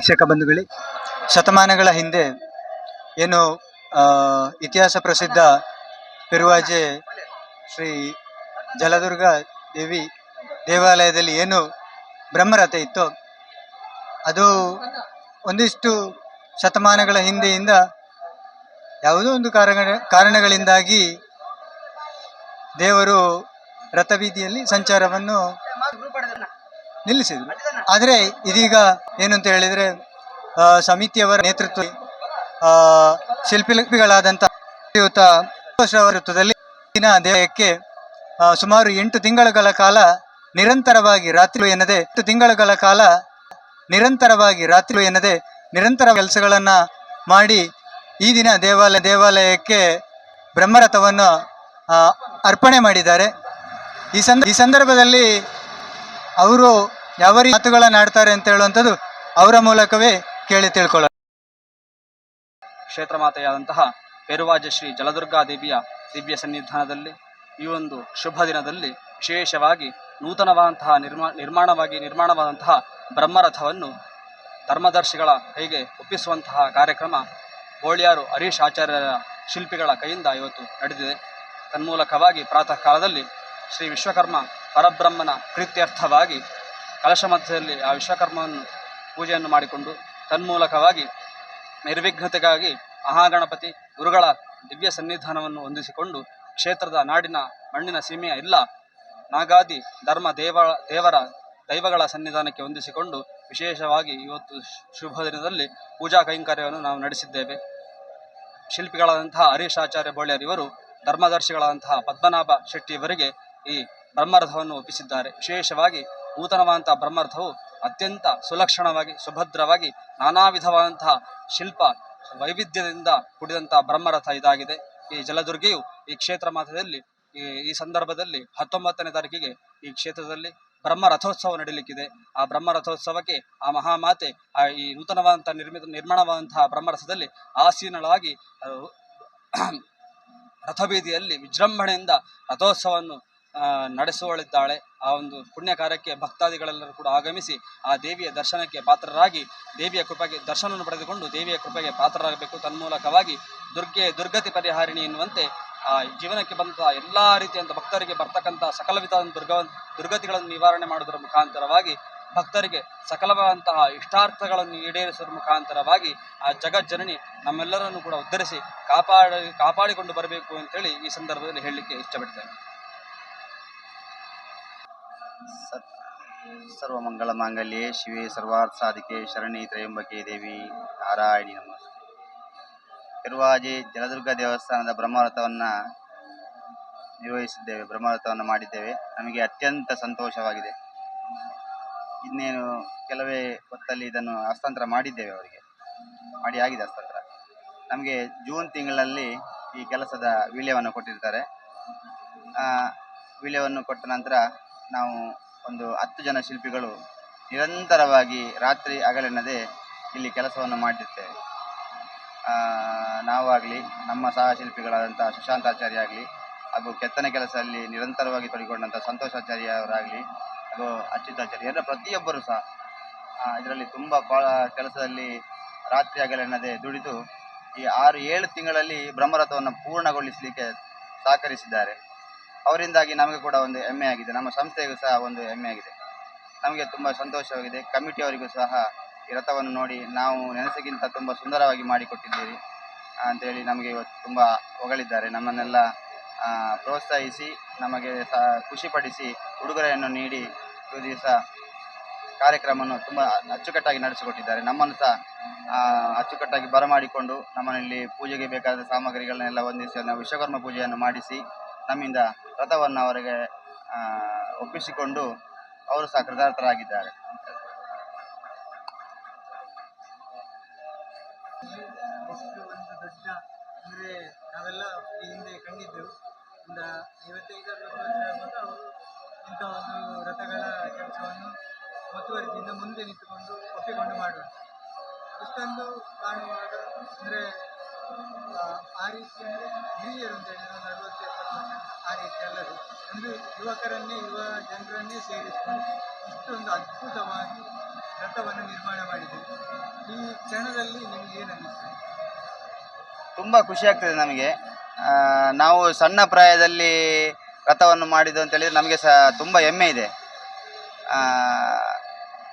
ಶಿಕ್ಷಕ ಬಂಧುಗಳೇ, ಶತಮಾನಗಳ ಹಿಂದೆ ಏನು ಇತಿಹಾಸ ಪ್ರಸಿದ್ಧ ಪಿರುವಾಜೆ ಶ್ರೀ ಜಲದುರ್ಗ ದೇವಿ ದೇವಾಲಯದಲ್ಲಿ ಏನು ಬ್ರಹ್ಮರಥ ಇತ್ತು, ಅದು ಒಂದಿಷ್ಟು ಶತಮಾನಗಳ ಹಿಂದೆಯಿಂದ ಯಾವುದೋ ಒಂದು ಕಾರಣ, ಕಾರಣಗಳಿಂದಾಗಿ ದೇವರು ರಥಬೀದಿಯಲ್ಲಿ ಸಂಚಾರವನ್ನು ನಿಲ್ಲಿಸಿದರು. ಆದರೆ ಇದೀಗ ಏನು ಅಂತ ಹೇಳಿದರೆ ಸಮಿತಿಯವರ ನೇತೃತ್ವ ಶಿಲ್ಪಿಗಳಾದಂಥ ಶ್ರೀಯುತ ಸಂತೋಷ್ ದಿನ ದೇಹಕ್ಕೆ ಸುಮಾರು ಎಂಟು ತಿಂಗಳುಗಳ ಕಾಲ ನಿರಂತರವಾಗಿ ರಾತ್ರಿ ಎನ್ನದೆ, ಎಂಟು ತಿಂಗಳುಗಳ ಕಾಲ ನಿರಂತರವಾಗಿ ರಾತ್ರಿ ಎನ್ನದೆ, ನಿರಂತರ ಕೆಲಸಗಳನ್ನು ಮಾಡಿ ಈ ದಿನ ದೇವಾಲಯ ದೇವಾಲಯಕ್ಕೆ ಬ್ರಹ್ಮರಥವನ್ನು ಅರ್ಪಣೆ ಮಾಡಿದ್ದಾರೆ. ಈ ಸಂದ, ಈ ಸಂದರ್ಭದಲ್ಲಿ ಅವರು ಯಾವ ರೀತಿ ಮಾತುಗಳನ್ನು ಆಡ್ತಾರೆ ಅಂತ ಹೇಳುವಂಥದ್ದು ಅವರ ಮೂಲಕವೇ ಕೇಳಿ ತಿಳ್ಕೊಳ್ಳ ಕ್ಷೇತ್ರ ಮಾತೆಯಾದಂತಹ ಪೇರುವಾಜ ಶ್ರೀ ಜಲದುರ್ಗಾ ದೇವಿಯ ದಿವ್ಯ ಸನ್ನಿಧಾನದಲ್ಲಿ ಈ ಒಂದು ಶುಭ ದಿನದಲ್ಲಿ ವಿಶೇಷವಾಗಿ ನೂತನವಾದಂತಹ ನಿರ್ಮಾ, ನಿರ್ಮಾಣವಾಗಿ ನಿರ್ಮಾಣವಾದಂತಹ ಬ್ರಹ್ಮರಥವನ್ನು ಧರ್ಮದರ್ಶಿಗಳ ಕೈಗೆ ಒಪ್ಪಿಸುವಂತಹ ಕಾರ್ಯಕ್ರಮ ಹೋಳಿಯಾರು ಹರೀಶ್ ಆಚಾರ್ಯರ ಶಿಲ್ಪಿಗಳ ಕೈಯಿಂದ ಇವತ್ತು ನಡೆದಿದೆ. ತನ್ಮೂಲಕವಾಗಿ ಪ್ರಾತಃ ಕಾಲದಲ್ಲಿ ಶ್ರೀ ವಿಶ್ವಕರ್ಮ ಪರಬ್ರಹ್ಮನ ಪ್ರೀತ್ಯರ್ಥವಾಗಿ ಕಲಶ ಮಧ್ಯದಲ್ಲಿ ಆ ವಿಶ್ವಕರ್ಮವನ್ನು ಪೂಜೆಯನ್ನು ಮಾಡಿಕೊಂಡು ತನ್ಮೂಲಕವಾಗಿ ನಿರ್ವಿಘ್ನತೆಗಾಗಿ ಮಹಾಗಣಪತಿ ಗುರುಗಳ ದಿವ್ಯ ಸನ್ನಿಧಾನವನ್ನು ಹೊಂದಿಸಿಕೊಂಡು ಕ್ಷೇತ್ರದ ನಾಡಿನ ಮಣ್ಣಿನ ಸೀಮೆಯ ಇಲ್ಲ ನಾಗಾದಿ ಧರ್ಮ ದೇವ, ದೇವರ ದೈವಗಳ ಸನ್ನಿಧಾನಕ್ಕೆ ಹೊಂದಿಸಿಕೊಂಡು ವಿಶೇಷವಾಗಿ ಇವತ್ತು ಶುಭ ದಿನದಲ್ಲಿ ಪೂಜಾ ಕೈಂಕರ್ಯವನ್ನು ನಾವು ನಡೆಸಿದ್ದೇವೆ. ಶಿಲ್ಪಿಗಳಾದಂತಹ ಹರೀಶ್ ಆಚಾರ್ಯ ಬೋಳ್ಯರ್ ಇವರು ಧರ್ಮದರ್ಶಿಗಳಾದಂತಹ ಪದ್ಮನಾಭ ಶೆಟ್ಟಿಯವರಿಗೆ ಈ ಬ್ರಹ್ಮರಥವನ್ನು ಒಪ್ಪಿಸಿದ್ದಾರೆ. ವಿಶೇಷವಾಗಿ ನೂತನವಾದಂಥ ಬ್ರಹ್ಮರಥವು ಅತ್ಯಂತ ಸುಲಕ್ಷಣವಾಗಿ, ಸುಭದ್ರವಾಗಿ ನಾನಾ ವಿಧವಾದಂತಹ ಶಿಲ್ಪ ವೈವಿಧ್ಯದಿಂದ ಕೂಡಿದಂಥ ಬ್ರಹ್ಮರಥ ಇದಾಗಿದೆ. ಈ ಜಲದುರ್ಗೆಯು ಈ ಕ್ಷೇತ್ರ ಮಾತ್ರದಲ್ಲಿ ಈ ಸಂದರ್ಭದಲ್ಲಿ ಹತ್ತೊಂಬತ್ತನೇ ತಾರೀಕಿಗೆ ಈ ಕ್ಷೇತ್ರದಲ್ಲಿ ಬ್ರಹ್ಮ ರಥೋತ್ಸವ ನಡೀಲಿಕ್ಕಿದೆ. ಆ ಬ್ರಹ್ಮ ರಥೋತ್ಸವಕ್ಕೆ ಆ ಮಹಾಮಾತೆ, ಆ ಈ ನೂತನವಾದಂತಹ ನಿರ್ಮಿತ ನಿರ್ಮಾಣವಾದಂತಹ ಬ್ರಹ್ಮರಥದಲ್ಲಿ ಆಸೀನಳಾಗಿ ರಥಬೀದಿಯಲ್ಲಿ ವಿಜೃಂಭಣೆಯಿಂದ ರಥೋತ್ಸವವನ್ನು ನಡೆಸುವಳಿದ್ದಾಳೆ. ಆ ಒಂದು ಪುಣ್ಯ ಕಾರ್ಯಕ್ಕೆ ಭಕ್ತಾದಿಗಳೆಲ್ಲರೂ ಕೂಡ ಆಗಮಿಸಿ ಆ ದೇವಿಯ ದರ್ಶನಕ್ಕೆ ಪಾತ್ರರಾಗಿ, ದೇವಿಯ ಕೃಪೆಗೆ ದರ್ಶನವನ್ನು ಪಡೆದುಕೊಂಡು ದೇವಿಯ ಕೃಪೆಗೆ ಪಾತ್ರರಾಗಬೇಕು. ತನ್ಮೂಲಕವಾಗಿ ದುರ್ಗೆ ದುರ್ಗತಿ ಪರಿಹಾರಿಣಿ ಎನ್ನುವಂತೆ ಆ ಜೀವನಕ್ಕೆ ಬಂದ ಎಲ್ಲ ರೀತಿಯಂತ ಭಕ್ತರಿಗೆ ಬರ್ತಕ್ಕಂಥ ಸಕಲ ವಿಧದ ದುರ್ಗ, ದುರ್ಗತಿಗಳನ್ನು ನಿವಾರಣೆ ಮಾಡುವುದರ ಮುಖಾಂತರವಾಗಿ ಭಕ್ತರಿಗೆ ಸಕಲವಾದಂತಹ ಇಷ್ಟಾರ್ಥಗಳನ್ನು ಈಡೇರಿಸುವ ಮುಖಾಂತರವಾಗಿ ಆ ಜಗಜ್ಜನನಿ ನಮ್ಮೆಲ್ಲರನ್ನು ಕೂಡ ಉದ್ಧರಿಸಿ ಕಾಪಾಡಿ, ಕಾಪಾಡಿಕೊಂಡು ಬರಬೇಕು ಅಂತೇಳಿ ಈ ಸಂದರ್ಭದಲ್ಲಿ ಹೇಳಲಿಕ್ಕೆ ಇಷ್ಟಪಡ್ತೇನೆ. ಸತ್, ಸರ್ವಮಂಗಳ ಮಾಂಗಲ್ಯೆ, ಶಿವೇ ಸರ್ವಾರ್ಥ ಸಾಧಿಕೆ, ಶರಣಿ ತ್ರಯಂಬಕೆ ದೇವಿ ನಾರಾಯಣಿ ನಮಸ್ತೆ. ತಿರುವಾಜಿ ಜಲದುರ್ಗ ದೇವಸ್ಥಾನದ ಬ್ರಹ್ಮರಥವನ್ನು ನಿರ್ವಹಿಸಿದ್ದೇವೆ, ಬ್ರಹ್ಮರಥವನ್ನು ಮಾಡಿದ್ದೇವೆ. ನಮಗೆ ಅತ್ಯಂತ ಸಂತೋಷವಾಗಿದೆ. ಇನ್ನೇನು, ಕೆಲವೇ ಹೊತ್ತಲ್ಲಿ ಇದನ್ನು ಹಸ್ತಾಂತರ ಮಾಡಿದ್ದೇವೆ ಅವರಿಗೆ. ಮಾಡಿ ಆಗಿದೆ ಹಸ್ತಾಂತರ. ನಮಗೆ ಜೂನ್ ತಿಂಗಳಲ್ಲಿ ಈ ಕೆಲಸದ ವೀಳ್ಯವನ್ನು ಕೊಟ್ಟಿರ್ತಾರೆ. ವೀಳ್ಯವನ್ನು ಕೊಟ್ಟ ನಂತರ ನಾವು ಒಂದು ಹತ್ತು ಜನ ಶಿಲ್ಪಿಗಳು ನಿರಂತರವಾಗಿ ರಾತ್ರಿ ಹಗಲೆನ್ನದೆ ಇಲ್ಲಿ ಕೆಲಸವನ್ನು ಮಾಡಿರ್ತೇವೆ. ನಾವಾಗಲಿ, ನಮ್ಮ ಸಹ ಶಿಲ್ಪಿಗಳಾದಂಥ ಸುಶಾಂತಾಚಾರ್ಯ ಆಗಲಿ, ಹಾಗೂ ಕೆತ್ತನೆ ಕೆಲಸದಲ್ಲಿ ನಿರಂತರವಾಗಿ ತೊಡಗಿಕೊಂಡಂಥ ಸಂತೋಷಾಚಾರ್ಯ ಅವರಾಗಲಿ, ಹಾಗೂ ಅಚ್ಯುತಾಚಾರ್ಯ ಎಲ್ಲ ಪ್ರತಿಯೊಬ್ಬರು ಸಹ ಇದರಲ್ಲಿ ತುಂಬ ಭಾಳ ಕೆಲಸದಲ್ಲಿ ರಾತ್ರಿ ಹಗಲೆನ್ನದೆ ದುಡಿದು ಈ ಆರು ಏಳು ತಿಂಗಳಲ್ಲಿ ಬ್ರಹ್ಮರಥವನ್ನು ಪೂರ್ಣಗೊಳಿಸಲಿಕ್ಕೆ ಸಹಕರಿಸಿದ್ದಾರೆ. ಅವರಿಂದಾಗಿ ನಮಗೆ ಕೂಡ ಒಂದು ಹೆಮ್ಮೆ ಆಗಿದೆ. ನಮ್ಮ ಸಂಸ್ಥೆಗೂ ಸಹ ಒಂದು ಹೆಮ್ಮೆ ಆಗಿದೆ. ನಮಗೆ ತುಂಬ ಸಂತೋಷವಾಗಿದೆ. ಕಮಿಟಿಯವರಿಗೂ ಸಹ ಈ ರಥವನ್ನು ನೋಡಿ ನಾವು ನೆನೆಸಿಗಿಂತ ತುಂಬ ಸುಂದರವಾಗಿ ಮಾಡಿಕೊಟ್ಟಿದ್ದೀರಿ ಅಂತೇಳಿ ನಮಗೆ ಇವತ್ತು ತುಂಬ ಹೊಗಳಿದ್ದಾರೆ. ನಮ್ಮನ್ನೆಲ್ಲ ಪ್ರೋತ್ಸಾಹಿಸಿ, ನಮಗೆ ಸಹ ಖುಷಿಪಡಿಸಿ ಉಡುಗೊರೆಯನ್ನು ನೀಡಿ ಇದು ದಿವಸ ಕಾರ್ಯಕ್ರಮವನ್ನು ತುಂಬ ಅಚ್ಚುಕಟ್ಟಾಗಿ ನಡೆಸಿಕೊಟ್ಟಿದ್ದಾರೆ. ನಮ್ಮನ್ನು ಸಹ ಅಚ್ಚುಕಟ್ಟಾಗಿ ಬರಮಾಡಿಕೊಂಡು ನಮ್ಮನಲ್ಲಿ ಪೂಜೆಗೆ ಬೇಕಾದ ಸಾಮಗ್ರಿಗಳನ್ನೆಲ್ಲ ಹೊಂದಿಸಿ, ನಾವು ವಿಶ್ವಕರ್ಮ ಪೂಜೆಯನ್ನು ಮಾಡಿಸಿ ನಮ್ಮಿಂದ ರಥವನ್ನು ಅವರಿಗೆ ಒಪ್ಪಿಸಿಕೊಂಡು ಅವರು ಸಹ ಕೃತಾರ್ಥರಾಗಿದ್ದಾರೆ. ಅಂದರೆ ನಾವೆಲ್ಲ ಈ ಹಿಂದೆ ಕಂಡಿದ್ದೆವು. ಒಂದು ಐವತ್ತೈದು ಅರವತ್ತು ಅವರು ಇಂಥ ಒಂದು ರಥಗಳ ಕೆಲಸವನ್ನು ಮುತುವರ್ಜಿಯಿಂದ ಮುಂದೆ ನಿಂತುಕೊಂಡು ಒಪ್ಪಿಕೊಂಡು ಮಾಡುವುದು ಇಷ್ಟೊಂದು ಕಾಣುವಾಗ ಅಂದರೆ ಆ, ಆ ರೀತಿ ಅಂದರೆ ಹಿರಿಯರು ಅಂತ ಹೇಳಿದ್ರೆ ಒಂದು ಎಪ್ಪತ್ತು ಆ ರೀತಿ ಅಲ್ಲದೆ ಅಂದರೆ ಯುವಕರನ್ನೇ ಯುವ ಜನರನ್ನೇ ಸೇರಿಸಿಕೊಂಡು ಇಷ್ಟೊಂದು ಅದ್ಭುತವಾಗಿ ರಥವನ್ನು ನಿರ್ಮಾಣ ಮಾಡಿದ್ದೀವಿ ಈ ಕ್ಷಣದಲ್ಲಿ ನಿಮಗೆ ಏನು ಅನ್ನಿಸ್ತದೆ ತುಂಬ ಖುಷಿ ಆಗ್ತದೆ ನಮಗೆ. ನಾವು ಸಣ್ಣ ಪ್ರಾಯದಲ್ಲಿ ರಥವನ್ನು ಮಾಡಿದ್ದು ಅಂತ ಹೇಳಿದ್ರೆ ನಮಗೆ ಸಹ ತುಂಬ ಹೆಮ್ಮೆ ಇದೆ.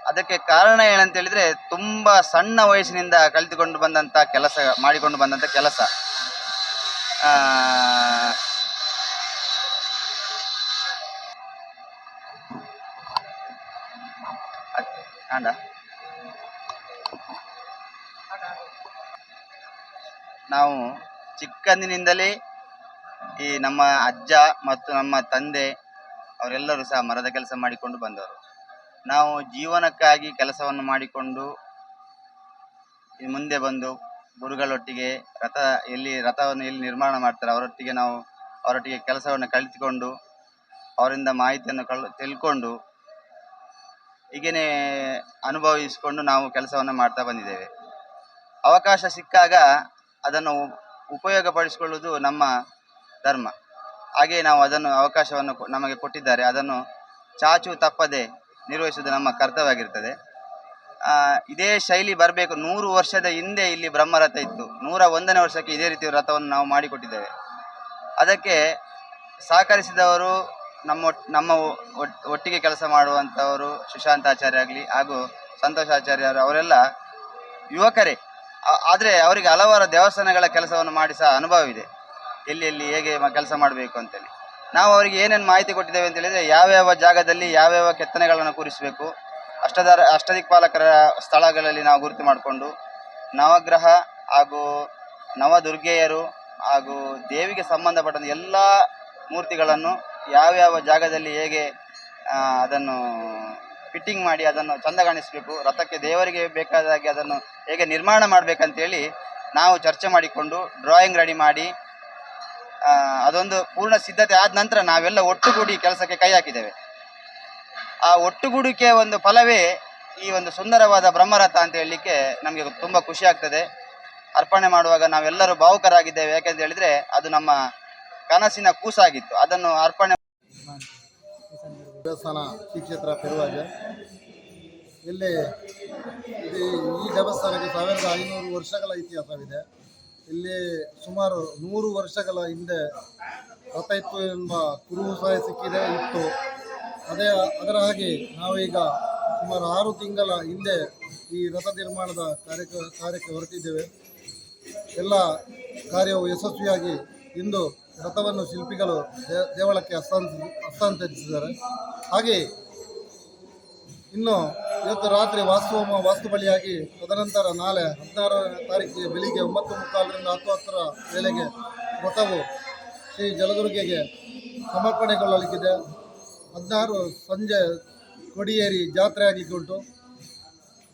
ಅದಕ್ಕೆ ಕಾರಣ ಏನಂತ ಹೇಳಿದ್ರೆ ತುಂಬಾ ಸಣ್ಣ ವಯಸ್ಸಿನಿಂದ ಕಲಿತುಕೊಂಡು ಬಂದಂತ ಕೆಲಸ, ಮಾಡಿಕೊಂಡು ಬಂದಂತ ಕೆಲಸ. ಆಂಡ ನಾವು ಚಿಕ್ಕಂದಿನಿಂದಲೇ ಈ ನಮ್ಮ ಅಜ್ಜ ಮತ್ತು ನಮ್ಮ ತಂದೆ ಅವರೆಲ್ಲರೂ ಸಹ ಮರದ ಕೆಲಸ ಮಾಡಿಕೊಂಡು ಬಂದವರು. ನಾವು ಜೀವನಕ್ಕಾಗಿ ಕೆಲಸವನ್ನು ಮಾಡಿಕೊಂಡು ಮುಂದೆ ಬಂದು ಗುರುಗಳೊಟ್ಟಿಗೆ ರಥ ಎಲ್ಲಿ ರಥವನ್ನು ಎಲ್ಲಿ ನಿರ್ಮಾಣ ಮಾಡ್ತಾರೆ ಅವರೊಟ್ಟಿಗೆ ನಾವು ಅವರೊಟ್ಟಿಗೆ ಕೆಲಸವನ್ನು ಕಲಿತುಕೊಂಡು ಅವರಿಂದ ಮಾಹಿತಿಯನ್ನು ಕಳ್, ತಿಳ್ಕೊಂಡು ಹೀಗೇ ಅನುಭವಿಸಿಕೊಂಡು ನಾವು ಕೆಲಸವನ್ನು ಮಾಡ್ತಾ ಬಂದಿದ್ದೇವೆ. ಅವಕಾಶ ಸಿಕ್ಕಾಗ ಅದನ್ನು ಉಪಯೋಗಪಡಿಸಿಕೊಳ್ಳುವುದು ನಮ್ಮ ಧರ್ಮ. ಹಾಗೆಯೇ ನಾವು ಅದನ್ನು ಅವಕಾಶವನ್ನು ನಮಗೆ ಕೊಟ್ಟಿದ್ದಾರೆ. ಅದನ್ನು ಚಾಚು ತಪ್ಪದೆ ನಿರ್ವಹಿಸುವುದು ನಮ್ಮ ಕರ್ತವ್ಯವಾಗಿರ್ತದೆ. ಆಗಿರ್ತದೆ ಇದೇ ಶೈಲಿ ಬರಬೇಕು. ನೂರು ವರ್ಷದ ಹಿಂದೆ ಇಲ್ಲಿ ಬ್ರಹ್ಮರಥ ಇತ್ತು. ನೂರ ಒಂದನೇ ವರ್ಷಕ್ಕೆ ಇದೇ ರೀತಿ ರಥವನ್ನು ನಾವು ಮಾಡಿಕೊಟ್ಟಿದ್ದೇವೆ. ಅದಕ್ಕೆ ಸಹಕರಿಸಿದವರು ನಮ್ಮ ನಮ್ಮ ಒಟ್ಟಿಗೆ ಕೆಲಸ ಮಾಡುವಂಥವರು ಸುಶಾಂತಾಚಾರ್ಯ ಆಗಲಿ ಹಾಗೂ ಸಂತೋಷಾಚಾರ್ಯ ಆಚಾರ್ಯರು ಅವರೆಲ್ಲ ಯುವಕರೇ. ಆದರೆ ಅವರಿಗೆ ಹಲವಾರು ದೇವಸ್ಥಾನಗಳ ಕೆಲಸವನ್ನು ಮಾಡಿ ಸಹ ಅನುಭವವಿದೆ. ಎಲ್ಲಿ ಎಲ್ಲಿ ಹೇಗೆ ಕೆಲಸ ಮಾಡಬೇಕು ಅಂತೇಳಿ. ನಾವು ಅವರಿಗೆ ಏನೇನು ಮಾಹಿತಿ ಕೊಟ್ಟಿದ್ದೇವೆ ಅಂತ ಹೇಳಿದರೆ ಯಾವ್ಯಾವ ಜಾಗದಲ್ಲಿ ಯಾವ್ಯಾವ ಕೆತ್ತನೆಗಳನ್ನು ಕೂರಿಸಬೇಕು, ಅಷ್ಟದಾರ ಅಷ್ಟದಿಕ್ಪಾಲಕರ ಸ್ಥಳಗಳಲ್ಲಿ ನಾವು ಗುರುತು ಮಾಡಿಕೊಂಡು ನವಗ್ರಹ ಹಾಗೂ ನವದುರ್ಗೆಯರು ಹಾಗೂ ದೇವಿಗೆ ಸಂಬಂಧಪಟ್ಟ ಎಲ್ಲ ಮೂರ್ತಿಗಳನ್ನು ಯಾವ್ಯಾವ ಜಾಗದಲ್ಲಿ ಹೇಗೆ ಅದನ್ನು ಫಿಟ್ಟಿಂಗ್ ಮಾಡಿ ಅದನ್ನು ಚಂದ ಕಾಣಿಸಬೇಕು ರಥಕ್ಕೆ ದೇವರಿಗೆ ಬೇಕಾದ ಅದನ್ನು ಹೇಗೆ ನಿರ್ಮಾಣ ಮಾಡಬೇಕಂತೇಳಿ ನಾವು ಚರ್ಚೆ ಮಾಡಿಕೊಂಡು ಡ್ರಾಯಿಂಗ್ ರೆಡಿ ಮಾಡಿ ಅದೊಂದು ಪೂರ್ಣ ಸಿದ್ಧತೆ ಆದ ನಂತರ ನಾವೆಲ್ಲ ಒಟ್ಟುಗೂಡಿ ಕೆಲಸಕ್ಕೆ ಕೈ ಹಾಕಿದ್ದೇವೆ. ಆ ಒಟ್ಟುಗೂಡಿಕೆ ಒಂದು ಫಲವೇ ಈ ಒಂದು ಸುಂದರವಾದ ಬ್ರಹ್ಮರಥ ಅಂತ ಹೇಳಲಿಕ್ಕೆ ನಮಗೆ ತುಂಬ ಖುಷಿ ಆಗ್ತದೆ. ಅರ್ಪಣೆ ಮಾಡುವಾಗ ನಾವೆಲ್ಲರೂ ಭಾವುಕರಾಗಿದ್ದೇವೆ. ಯಾಕೆಂತ ಹೇಳಿದ್ರೆ ಅದು ನಮ್ಮ ಕನಸಿನ ಕೂಸಾಗಿತ್ತು. ಅದನ್ನು ಅರ್ಪಣೆ ದೇವಸ್ಥಾನ ಶ್ರೀ ಕ್ಷೇತ್ರ ಪೆರುವಾಜೆ. ಇಲ್ಲಿ ಈ ದೇವಸ್ಥಾನಕ್ಕೆ ಸಾವಿರದ ಐನೂರು ವರ್ಷಗಳ ಇತಿಹಾಸವಿದೆ. ಇಲ್ಲಿ ಸುಮಾರು ನೂರು ವರ್ಷಗಳ ಹಿಂದೆ ರಥ ಎಂಬ ಕುರುಹು ಸಹ ಸಿಕ್ಕಿದೆ, ಇತ್ತು. ಅದೇ, ಅದರ ಹಾಗೆ ನಾವೀಗ ಸುಮಾರು ಆರು ತಿಂಗಳ ಹಿಂದೆ ಈ ರಥ ನಿರ್ಮಾಣದ ಕಾರ್ಯಕ, ಕಾರ್ಯಕ್ಕೆ ಹೊರಟಿದ್ದೇವೆ. ಎಲ್ಲ ಕಾರ್ಯವು ಯಶಸ್ವಿಯಾಗಿ ಇಂದು ರಥವನ್ನು ಶಿಲ್ಪಿಗಳು ದೇವಳಕ್ಕೆ ಹಸ್ತಾಂತ ಹಸ್ತಾಂತರಿಸಿದ್ದಾರೆ. ಹಾಗೆ ಇನ್ನು ಇವತ್ತು ರಾತ್ರಿ ವಾಸ್ತು ವಾಸ್ತು ಬಲಿಯಾಗಿ ತದನಂತರ ನಾಳೆ ಹದಿನಾರನೇ ತಾರೀಕಿಗೆ ಬೆಳಿಗ್ಗೆ ಒಂಬತ್ತು ಮುಕ್ಕಾಲರಿಂದ ಹತ್ತು ಹತ್ತರ ವೇಳೆಗೆ ಮೃತವು ಶ್ರೀ ಜಲದುರ್ಗೆಗೆ ಸಮರ್ಪಣೆಗೊಳ್ಳಲಿಕ್ಕಿದೆ. ಹದಿನಾರು ಸಂಜೆ ಕೊಡಿಯೇರಿ ಜಾತ್ರೆ ಆಗಲಿಕ್ಕೆ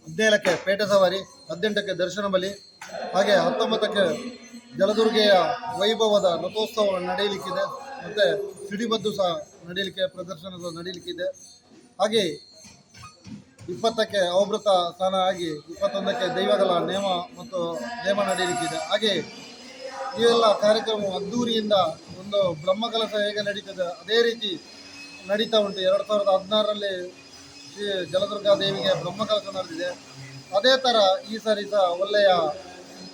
ಹದಿನೇಳಕ್ಕೆ ಪೇಟೆ ಸವಾರಿ, ಹದಿನೆಂಟಕ್ಕೆ ದರ್ಶನ ಬಲಿ, ಹಾಗೆ ಹತ್ತೊಂಬತ್ತಕ್ಕೆ ಜಲದುರ್ಗೆಯ ವೈಭವದ ರಥೋತ್ಸವ ನಡೆಯಲಿಕ್ಕಿದೆ. ಮತ್ತು ಸಿಡಿಬದ್ದು ಸಹ ನಡೆಯಲಿಕ್ಕೆ ಪ್ರದರ್ಶನ ಸಹ ನಡೆಯಲಿಕ್ಕಿದೆ. ಹಾಗೆ ಇಪ್ಪತ್ತಕ್ಕೆ ಅವಭೃತ ಸ್ಥಾನ ಆಗಿ ಇಪ್ಪತ್ತೊಂದಕ್ಕೆ ದೈವಗಳ ನೇಮ ಮತ್ತು ನೇಮ ನಡೆಯಲಿಕ್ಕಿದೆ. ಹಾಗೆ ಇವೆಲ್ಲ ಕಾರ್ಯಕ್ರಮ ಅದ್ದೂರಿಯಿಂದ ಒಂದು ಬ್ರಹ್ಮಕಲಸ ಹೇಗೆ ನಡೀತದೆ, ಅದೇ ರೀತಿ ನಡೀತಾ ಉಂಟು. ಎರಡು ಸಾವಿರದ ಹದಿನಾರರಲ್ಲಿ ಶ್ರೀ ಜಲದುರ್ಗಾ ದೇವಿಗೆ ಬ್ರಹ್ಮಕಲಸ ನಡೆದಿದೆ. ಅದೇ ಥರ ಈ ಸಾರಿ ಸಹ ಒಳ್ಳೆಯ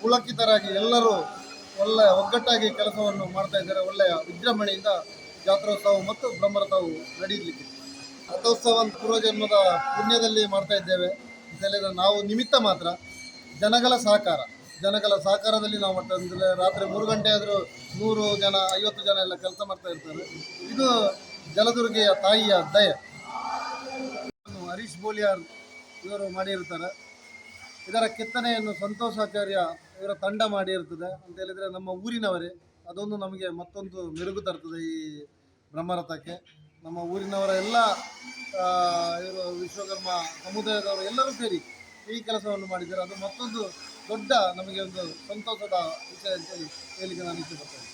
ಪುಳಕಿತರಾಗಿ ಎಲ್ಲರೂ ಒಳ್ಳೆಯ ಒಗ್ಗಟ್ಟಾಗಿ ಕೆಲಸವನ್ನು ಮಾಡ್ತಾ ಇದ್ದಾರೆ. ಒಳ್ಳೆಯ ವಿಜೃಂಭಣೆಯಿಂದ ಜಾತ್ರೋತ್ಸವ ಮತ್ತು ಬ್ರಹ್ಮರಥವು ನಡೆಯಲಿಕ್ಕೆ ರಥೋತ್ಸವ ಪೂರ್ವಜನ್ಮದ ಪುಣ್ಯದಲ್ಲಿ ಮಾಡ್ತಾ ಇದ್ದೇವೆ. ಇದೆಲ್ಲ ನಾವು ನಿಮಿತ್ತ ಮಾತ್ರ ಜನಗಳ ಸಹಕಾರ. ಜನಗಳ ಸಹಕಾರದಲ್ಲಿ ನಾವು ಅಂದರೆ ರಾತ್ರಿ ಮೂರು ಗಂಟೆ ಆದರೂ ನೂರು ಜನ, ಐವತ್ತು ಜನ ಎಲ್ಲ ಕೆಲಸ ಮಾಡ್ತಾ ಇರ್ತಾರೆ. ಇದು ಜಲದುರ್ಗೆಯ ತಾಯಿಯ ದಯೆ. ಹರೀಶ್ ಬೋಲಿಯಾರ್ ಇವರು ಮಾಡಿರ್ತಾರೆ. ಇದರ ಕೆತ್ತನೆಯನ್ನು ಸಂತೋಷಾಚಾರ್ಯ ಇವರ ತಂಡ ಮಾಡಿರ್ತದೆ. ಅಂತ ಹೇಳಿದರೆ ನಮ್ಮ ಊರಿನವರೇ. ಅದೊಂದು ನಮಗೆ ಮತ್ತೊಂದು ಮೆರುಗು ತರ್ತದೆ ಈ ಬ್ರಹ್ಮರಥಕ್ಕೆ. ನಮ್ಮ ಊರಿನವರ ಎಲ್ಲ ಇವರು ವಿಶ್ವಕರ್ಮ ಸಮುದಾಯದವರು ಎಲ್ಲರೂ ಸೇರಿ ಈ ಕೆಲಸವನ್ನು ಮಾಡಿದ್ದಾರೆ. ಅದು ಮತ್ತೊಂದು ದೊಡ್ಡ ನಮಗೆ ಒಂದು ಸಂತೋಷದ ವಿಷಯ ಅಂತೇಳಿ ಹೇಳಲಿಕ್ಕೆ ನಾನು ಇಷ್ಟಪಡ್ತೇನೆ.